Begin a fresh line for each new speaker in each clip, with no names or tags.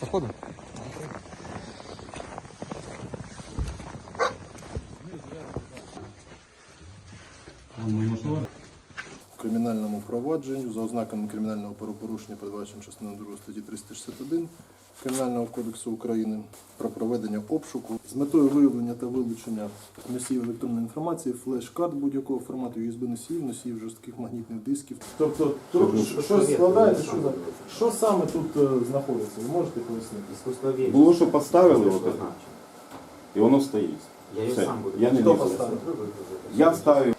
Походу.
В кримінальному провадженню за ознаками кримінального правопорушення, передбачено частиною 2 статті 361 Кримінального кодексу України про проведення обшуку з метою виявлення та вилучення носіїв електронної інформації, флеш-карт будь-якого формату, USB-носіїв, носіїв жорстких магнітних дисків. Тобто, щось складається, що, що саме тут е, знаходиться? Ви можете пояснити?
Було, що поставили от це, і воно стоїть.
Я її
Все.
сам буду.
Я не
Хто
міг
поставив?
Я вставив.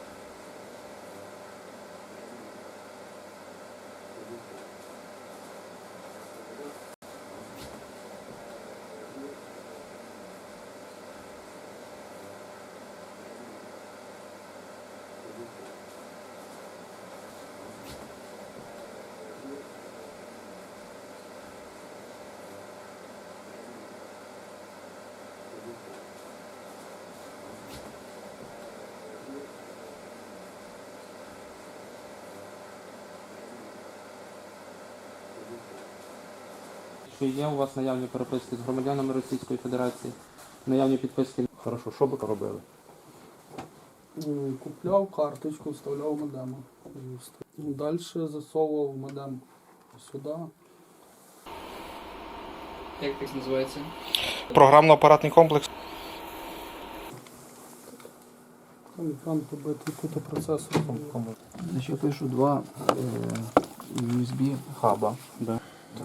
Що є у вас наявні переписки з громадянами Російської Федерації, наявні підписки.
Хорошо, що би робили?
Купляв карточку, вставляв модем. Далі засовував модем сюди.
Як так називається?
Програмно-апаратний комплекс.
Там екран побитий, тут процесор.
Значить, я пишу два е, USB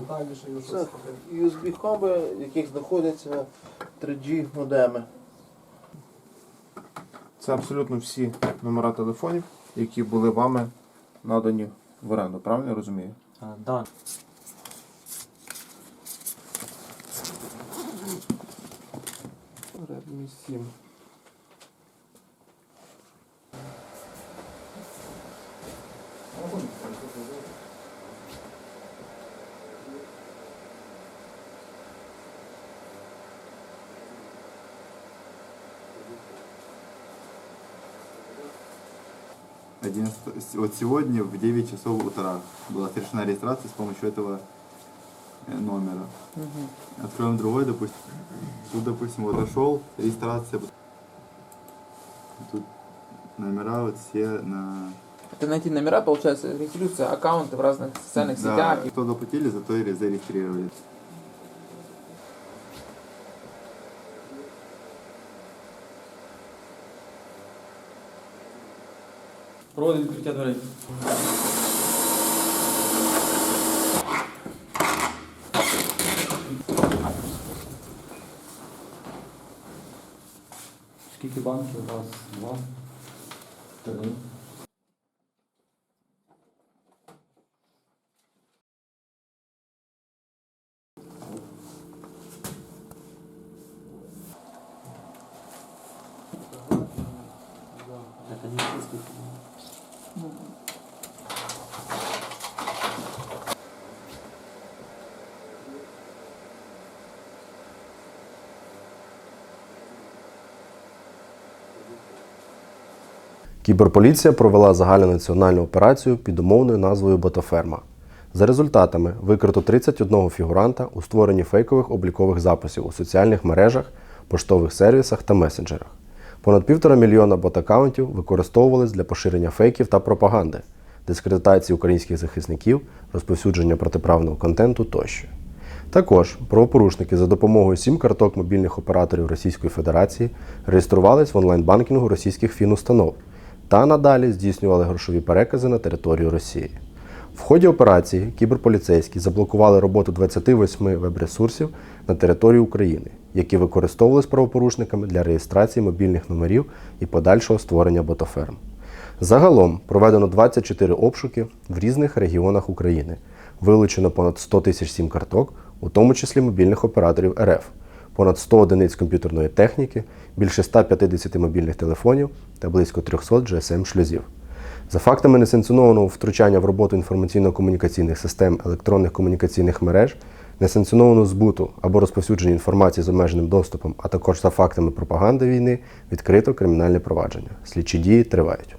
хаба.
Це USB хаби, в яких знаходяться 3G модеми.
Це абсолютно всі номера телефонів, які були вами надані в оренду. Правильно я розумію?
Да.
Redmi 7.
Вот сегодня в 9 часов утра была совершена регистрация с помощью этого э, номера. Откроем другой, допустим. Тут, допустим, вот зашел, регистрация. Тут номера вот все на...
Это найти номера, получается, регистрируются аккаунты в разных социальных
Да,
сетях.
кто заплатили, зато и зарегистрировали.
Проводимо відкриття дверей. Скільки банків у вас? Два? Три. Это не фильм.
Кіберполіція провела загальнонаціональну операцію під умовною назвою Ботоферма. За результатами викрито 31 фігуранта у створенні фейкових облікових записів у соціальних мережах, поштових сервісах та месенджерах. Понад півтора мільйона бот-аккаунтів використовувались для поширення фейків та пропаганди, дискредитації українських захисників, розповсюдження протиправного контенту тощо. Також правопорушники за допомогою сім карток мобільних операторів Російської Федерації реєструвались в онлайн-банкінгу російських фінустанов та надалі здійснювали грошові перекази на територію Росії. В ході операції кіберполіцейські заблокували роботу 28 веб-ресурсів на території України, які використовувались правопорушниками для реєстрації мобільних номерів і подальшого створення ботоферм. Загалом проведено 24 обшуки в різних регіонах України. Вилучено понад 100 тисяч сім карток, у тому числі мобільних операторів РФ, понад 100 одиниць комп'ютерної техніки, більше 150 мобільних телефонів та близько 300 GSM-шлюзів. За фактами несанкціонованого втручання в роботу інформаційно-комунікаційних систем електронних комунікаційних мереж, несанкціонованого збуту або розповсюдження інформації з обмеженим доступом, а також за фактами пропаганди війни, відкрито кримінальне провадження. Слідчі дії тривають.